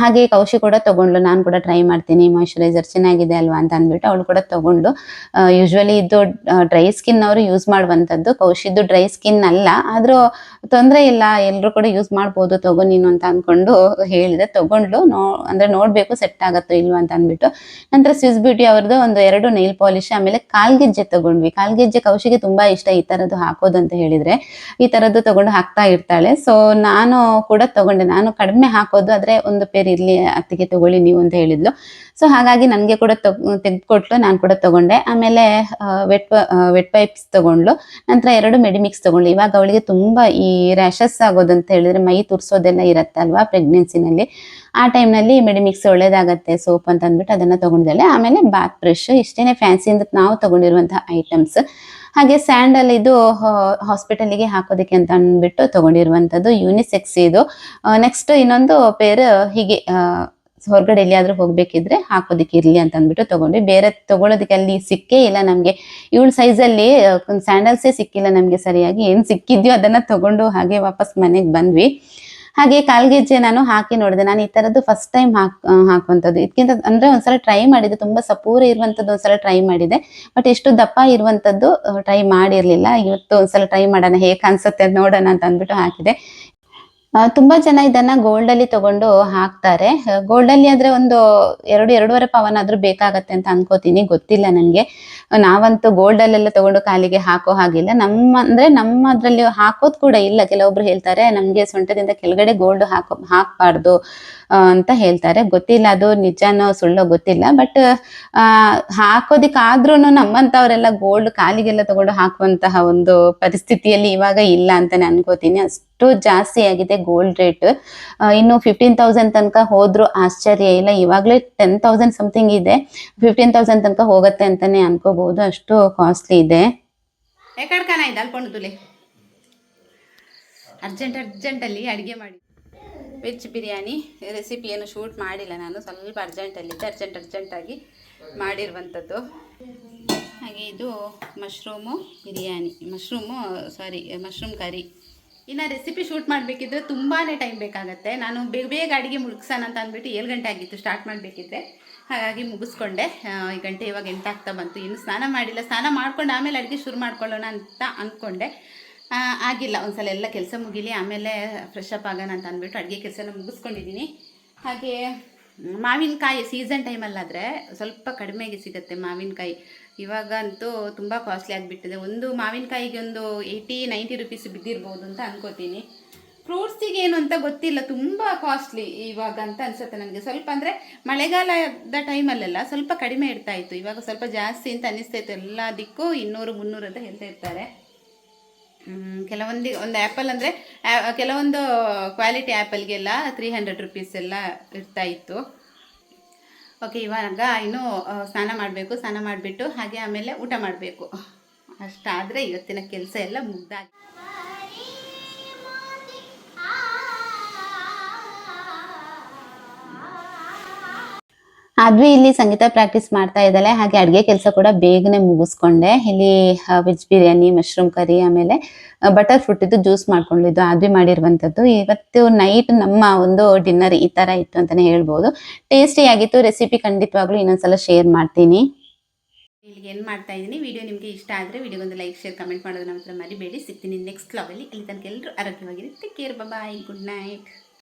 ಹಾಗೆ ಕೌಶಿ ಕೂಡ ತಗೊಂಡ್ಲು ನಾನು ಕೂಡ ಟ್ರೈ ಮಾಡ್ತೀನಿ. ಮಾಯಶ್ಚರೈಸರ್ ಚೆನ್ನಾಗಿದೆ ಅಲ್ವಾ ಅಂತ ಅಂದ್ಬಿಟ್ಟು ಅವಳು ಕೂಡ ತಗೊಂಡು ಯೂಶ್ವಲಿ ಇದು ಡ್ರೈ ಸ್ಕಿನ್ ಅವರು ಯೂಸ್ ಮಾಡುವಂಥದ್ದು. ಕೌಶಿದ್ದು ಡ್ರೈ ಸ್ಕಿನ್ ಅಲ್ಲ. ಆದ್ರೂ ತೊಂದರೆ ಇಲ್ಲ. ಎಲ್ಲರೂ ಕೂಡ ಯೂಸ್ ಮಾಡ್ಬೋದು. ತಗೋ ನೀನು ಅಂತ ಅಂದ್ಕೊಂಡು ಹೇಳಿದೆ. ತಗೊಂಡ್ಲು ನೋ, ಅಂದ್ರೆ ನೋಡ್ಬೇಕು. ಸೆಟ್ ಆಗತ್ತೋ ಇಲ್ವಾ ಅಂತ ಅಂದ್ಬಿಟ್ಟು. ನಂತರ ಸ್ವಿಸ್ ಬ್ಯೂಟಿ ಅವ್ರದ್ದು ಒಂದು ಎರಡು ನೈಲ್ ಪಾಲಿಶ್ ಆಮೇಲೆ ಕಾಲ್ಗೆಜ್ಜೆ ತಗೊಂಡ್ವಿ. ಕಾಲ್ಗೆಜ್ಜೆ ಕೌಶಿಗೆ ತುಂಬಾ ಇಷ್ಟ ಈ ತರದ್ದು ಹಾಕೋದು ಅಂತ ಹೇಳಿದ್ರೆ. ಈ ತರದ್ದು ತಗೊಂಡು ಹಾಕ್ತಾ ಇರ್ತಾಳೆ. ಸೊ ನಾನು ಕೂಡ ತಗೊಂಡೆ. ನಾನು ಕಡಿಮೆ ಹಾಕೋದು ಆದ್ರೆ ಒಂದು ಪೇರ್ ಇರ್ಲಿ, ಅತ್ತಿಗೆ ತಗೊಳ್ಳಿ ನೀವು ಅಂತ ಹೇಳಿದ್ಲು. ಸೊ ಹಾಗಾಗಿ ನನಗೆ ಕೂಡ ತೆಗೆದುಕೊಟ್ಲು. ನಾನು ಕೂಡ ತಗೊಂಡೆ. ಆಮೇಲೆ ವೆಟ್ ವೆಟ್ ಪೈಪ್ಸ್ ತಗೊಂಡ್ಲು. ನಂತರ ಎರಡು ಮೆಡಿಮಿಕ್ಸ್ ತಗೊಂಡ್ಲು. ಇವಾಗ ಅವಳಿಗೆ ತುಂಬಾ ಈ ರ್ಯಾಷಸ್ ಆಗೋದಂತ ಹೇಳಿದ್ರೆ ಮೈ ತುರ್ಸೋದೆಲ್ಲ ಇರತ್ತಲ್ವಾ ಪ್ರೆಗ್ನೆನ್ಸಿನಲ್ಲಿ ಆ ಟೈಮ್ನಲ್ಲಿ ಮೆಡಿಮಿಕ್ಸ್ ಒಳ್ಳೇದಾಗತ್ತೆ, ಸೋಪ್ ಅಂತ ಅಂದ್ಬಿಟ್ಟು ಅದನ್ನ ತಗೊಂಡಿದ್ದಾಳೆ. ಆಮೇಲೆ ಬಾತ್ ಬ್ರಷ್, ಇಷ್ಟೇನೆ ಫ್ಯಾನ್ಸಿ ಅಂತ ನಾವು ತಗೊಂಡಿರುವಂತಹ ಐಟಮ್ಸ್ ಹಾಗೆ ಸ್ಯಾಂಡಲ್ ಇದು ಹಾಸ್ಪಿಟಲಿಗೆ ಹಾಕೋದಕ್ಕೆ ಅಂತ ಅಂದ್ಬಿಟ್ಟು ತಗೊಂಡಿರುವಂತದ್ದು ಯೂನಿಸೆಕ್ಸ್ ಇದು. ನೆಕ್ಸ್ಟ್ ಇನ್ನೊಂದು ಪೇರ್ ಹೀಗೆ ಹೊರಗಡೆ ಎಲ್ಲಿಯಾದ್ರೂ ಹೋಗ್ಬೇಕಿದ್ರೆ ಹಾಕೋದಿಕ್ಕೆ ಇರ್ಲಿ ಅಂತ ಅಂದ್ಬಿಟ್ಟು ತಗೊಂಡ್ವಿ. ಬೇರೆ ತಗೊಳ್ಳೋದಕ್ಕೆ ಅಲ್ಲಿ ಸಿಕ್ಕೇ ಇಲ್ಲ ನಮ್ಗೆ. ಇವಳ ಸೈಜಲ್ಲಿ ಸ್ಯಾಂಡಲ್ಸೇ ಸಿಕ್ಕಿಲ್ಲ ನಮ್ಗೆ ಸರಿಯಾಗಿ. ಏನ್ ಸಿಕ್ಕಿದ್ಯೋ ಅದನ್ನ ತಗೊಂಡು ಹಾಗೆ ವಾಪಸ್ ಮನೆಗೆ ಬಂದ್ವಿ. ಹಾಗೆ ಕಾಲ್ಗೆಜ್ಜೆ ನಾನು ಹಾಕಿ ನೋಡಿದೆ. ನಾನು ಈ ತರದ್ದು ಫಸ್ಟ್ ಟೈಮ್ ಹಾಕ್ ಹಾಕುವಂಥದ್ದು. ಇದಕ್ಕಿಂತ ಅಂದ್ರೆ ಒಂದ್ಸಲ ಟ್ರೈ ಮಾಡಿದೆ. ತುಂಬಾ ಸಪೂರ ಇರುವಂತದ್ದು ಒಂದ್ಸಲ ಟ್ರೈ ಮಾಡಿದೆ. ಬಟ್ ಎಷ್ಟು ದಪ್ಪ ಇರುವಂತದ್ದು ಟ್ರೈ ಮಾಡಿರ್ಲಿಲ್ಲ. ಇವತ್ತು ಒಂದ್ಸಲ ಟ್ರೈ ಮಾಡೋಣ, ಹೇಗೆ ಅನ್ಸುತ್ತೆ ನೋಡೋಣ ಅಂತ ಅಂದ್ಬಿಟ್ಟು ಹಾಕಿದೆ. ತುಂಬಾ ಜನ ಇದನ್ನ ಗೋಲ್ಡ್ ಅಲ್ಲಿ ತಗೊಂಡು ಹಾಕ್ತಾರೆ. ಗೋಲ್ಡ್ ಅಲ್ಲಿ ಆದ್ರೆ ಒಂದು ಎರಡು, ಎರಡೂವರೆ ಪವನ್ ಆದ್ರೂ ಬೇಕಾಗತ್ತೆ ಅಂತ ಅನ್ಕೋತೀನಿ. ಗೊತ್ತಿಲ್ಲ ನನ್ಗೆ. ನಾವಂತೂ ಗೋಲ್ಡ್ ಅಲ್ಲೆಲ್ಲ ತಗೊಂಡು ಕಾಲಿಗೆ ಹಾಕೋ ಹಾಗಿಲ್ಲ. ನಮ್ಮ, ಅಂದ್ರೆ ನಮ್ಮ ಅದ್ರಲ್ಲಿ ಹಾಕೋದ್ ಕೂಡ ಇಲ್ಲ. ಕೆಲವೊಬ್ರು ಹೇಳ್ತಾರೆ, ನಮ್ಗೆ ಸೊಂಟದಿಂದ ಕೆಳಗಡೆ ಗೋಲ್ಡ್ ಹಾಕೋ, ಹಾಕ್ಬಾರ್ದು ಅಂತ ಹೇಳ್ತಾರೆ. ಗೊತ್ತಿಲ್ಲ, ಅದು ನಿಜಾನೋ ಸುಳ್ಳೋ ಗೊತ್ತಿಲ್ಲ. ಬಟ್ ಆ ಹಾಕೋದಿಕ್ಕಾದ್ರೂ ನಮ್ಮಂತವರೆಲ್ಲ ಗೋಲ್ಡ್ ಕಾಲಿಗೆಲ್ಲ ತಗೊಂಡು ಹಾಕುವಂತಹ ಒಂದು ಪರಿಸ್ಥಿತಿಯಲ್ಲಿ ಇವಾಗ ಇಲ್ಲ ಅಂತಾನೆ ಅನ್ಕೋತೀನಿ. ಅಷ್ಟು ಜಾಸ್ತಿ ಆಗಿದೆ ಗೋಲ್ಡ್ ರೇಟ್ ಇನ್ನು ಫಿಫ್ಟೀನ್ ತೌಸಂಡ್ ತನಕ ಹೋದ್ರು ಆಶ್ಚರ್ಯ ಇಲ್ಲ. ಇವಾಗ್ಲೇ ಟೆನ್ ತೌಸಂಡ್ ಸಮಥಿಂಗ್ ಇದೆ. ಫಿಫ್ಟೀನ್ ತೌಸಂಡ್ ತನಕ ಹೋಗುತ್ತೆ ಅಂತಾನೆ ಅನ್ಕೋಬಹುದು ಅಷ್ಟು ಕಾಸ್ಟ್ಲಿ ಇದೆ. ಅರ್ಜೆಂಟ್ ಅರ್ಜೆಂಟ್ ಅರ್ಜೆಂಟಲ್ಲಿ ಅಡುಗೆ ಮಾಡಿ. ವೆಜ್ ಬಿರಿಯಾನಿ ರೆಸಿಪಿಯನ್ನು ಶೂಟ್ ಮಾಡಿಲ್ಲ ನಾನು. ಸ್ವಲ್ಪ ಅರ್ಜೆಂಟಲ್ಲಿದ್ದೆ ಅರ್ಜೆಂಟ್ ಅರ್ಜೆಂಟಾಗಿ ಮಾಡಿರುವಂಥದ್ದು. ಹಾಗೆ ಇದು ಮಶ್ರೂಮು ಬಿರಿಯಾನಿ. ಮಶ್ರೂಮು ಸಾರಿ ಮಶ್ರೂಮ್ ಕರಿ ಇನ್ನು ರೆಸಿಪಿ ಶೂಟ್ ಮಾಡಬೇಕಿದ್ರೆ ತುಂಬಾ ಟೈಮ್ ಬೇಕಾಗುತ್ತೆ. ನಾನು ಬೇಗ ಬೇಗ ಅಡುಗೆ ಮುಗಿಸೋಣ ಅಂತ ಅಂದ್ಬಿಟ್ಟು ಏಳು ಗಂಟೆ ಆಗಿತ್ತು ಸ್ಟಾರ್ಟ್ ಮಾಡಬೇಕಿದ್ರೆ. ಹಾಗಾಗಿ ಮುಗಿಸ್ಕೊಂಡೆ. ಈ ಗಂಟೆ ಇವಾಗ ಎಂಟಾಗ್ತಾ ಬಂತು, ಇನ್ನು ಸ್ನಾನ ಮಾಡಿಲ್ಲ. ಸ್ನಾನ ಮಾಡ್ಕೊಂಡು ಆಮೇಲೆ ಅಡುಗೆ ಶುರು ಮಾಡ್ಕೊಳ್ಳೋಣ ಅಂತ ಅಂದ್ಕೊಂಡೆ ಆಗಿಲ್ಲ ಆಗಿಲ್ಲ, ಒಂದ್ಸಲ ಎಲ್ಲ ಕೆಲಸ ಮುಗಿಲಿ, ಆಮೇಲೆ ಫ್ರೆಶ್ ಅಪ್ ಆಗೋಣ ಅಂತ ಅಂದ್ಬಿಟ್ಟು ಅಡುಗೆ ಕೆಲಸನ ಮುಗಿಸ್ಕೊಂಡಿದ್ದೀನಿ. ಹಾಗೆ ಮಾವಿನಕಾಯಿ ಸೀಸನ್ ಟೈಮಲ್ಲಾದರೆ ಸ್ವಲ್ಪ ಕಡಿಮೆಗೆ ಸಿಗುತ್ತೆ ಮಾವಿನಕಾಯಿ. ಇವಾಗ ಅಂತೂ ತುಂಬ ಕಾಸ್ಟ್ಲಿ ಆಗಿಬಿಟ್ಟಿದೆ. ಒಂದು ಮಾವಿನಕಾಯಿಗೆ ಒಂದು ಏಯ್ಟಿ ನೈಂಟಿ ರುಪೀಸ್ ಬಿದ್ದಿರ್ಬೋದು ಅಂತ ಅನ್ಕೋತೀನಿ. ಫ್ರೂಟ್ಸಿಗೆ ಏನು ಅಂತ ಗೊತ್ತಿಲ್ಲ, ತುಂಬ ಕಾಸ್ಟ್ಲಿ ಇವಾಗ ಅಂತ ಅನಿಸುತ್ತೆ ನನಗೆ. ಸ್ವಲ್ಪ ಅಂದರೆ ಮಳೆಗಾಲದ ಟೈಮಲ್ಲೆಲ್ಲ ಸ್ವಲ್ಪ ಕಡಿಮೆ ಇರ್ತಾ ಇತ್ತು. ಇವಾಗ ಸ್ವಲ್ಪ ಜಾಸ್ತಿ ಅಂತ ಅನ್ನಿಸ್ತಾ ಇತ್ತು. ಎಲ್ಲದಕ್ಕೂ ಇನ್ನೂರು, ಮುನ್ನೂರು ಅಂತ ಹೇಳ್ತಾ ಇರ್ತಾರೆ. ಕೆಲವೊಂದು, ಒಂದು ಆ್ಯಪಲ್ ಅಂದರೆ ಕೆಲವೊಂದು ಕ್ವಾಲಿಟಿ ಆ್ಯಪಲ್ಗೆಲ್ಲ ತ್ರೀ ಹಂಡ್ರೆಡ್ ರುಪೀಸ್ ಎಲ್ಲ ಇರ್ತಾ ಇತ್ತು. ಓಕೆ, ಇವಾಗ ಇನ್ನು ಸ್ನಾನ ಮಾಡಬೇಕು, ಸ್ನಾನ ಮಾಡಿಬಿಟ್ಟು ಹಾಗೆ ಆಮೇಲೆ ಊಟ ಮಾಡಬೇಕು. ಅಷ್ಟಾದರೆ ಇವತ್ತಿನ ಕೆಲಸ ಎಲ್ಲ ಮುಗ್ದಾಗಿ ಆದ್ವಿ ಇಲ್ಲಿ ಸಂಗೀತ ಪ್ರಾಕ್ಟೀಸ್ ಮಾಡ್ತಾ ಇದ್ದಾಳೆ. ಹಾಗೆ ಅಡುಗೆ ಕೆಲಸ ಕೂಡ ಬೇಗನೆ ಮುಗಿಸ್ಕೊಂಡೆ. ಇಲ್ಲಿ ವೆಜ್ ಬಿರಿಯಾನಿ ಮಶ್ರೂಮ್ ಕರಿ ಆಮೇಲೆ ಬಟರ್ ಫ್ರೂಟ್ ಇದು ಜ್ಯೂಸ್ ಮಾಡ್ಕೊಂಡಿದ್ದು ಆದ್ವಿ ಮಾಡಿರುವಂಥದ್ದು. ಇವತ್ತು ನೈಟ್ ನಮ್ಮ ಒಂದು ಡಿನ್ನರ್ ಈ ತರ ಇತ್ತು ಅಂತಾನೆ ಹೇಳ್ಬೋದು. ಟೇಸ್ಟಿ ಆಗಿತ್ತು. ರೆಸಿಪಿ ಖಂಡಿತವಾಗ್ಲೂ ಇನ್ನೊಂದ್ಸಲ ಶೇರ್ ಮಾಡ್ತೀನಿ. ಇಲ್ಲಿಗೆ ಏನು ಮಾಡ್ತಾ ಇದ್ದೀನಿ. ವಿಡಿಯೋ ನಿಮಗೆ ಇಷ್ಟ ಆದರೆ ವಿಡಿಯೋಗೊಂದು ಲೈಕ್ ಶೇರ್ ಕಮೆಂಟ್ ಮಾಡೋದು ನಮ್ಮ ಹತ್ರ ಮರಿಬೇಡಿ. ಸಿಗ್ತೀನಿ ನೆಕ್ಸ್ಟ್ ಕ್ಲಾಬ್ ಅಲ್ಲಿ. ತನಕ ಎಲ್ಲರೂ ಆರೋಗ್ಯವಾಗಿರುತ್ತೆ ಕೇರ್ ಬಾಯ್ ಗುಡ್ ನೈಟ್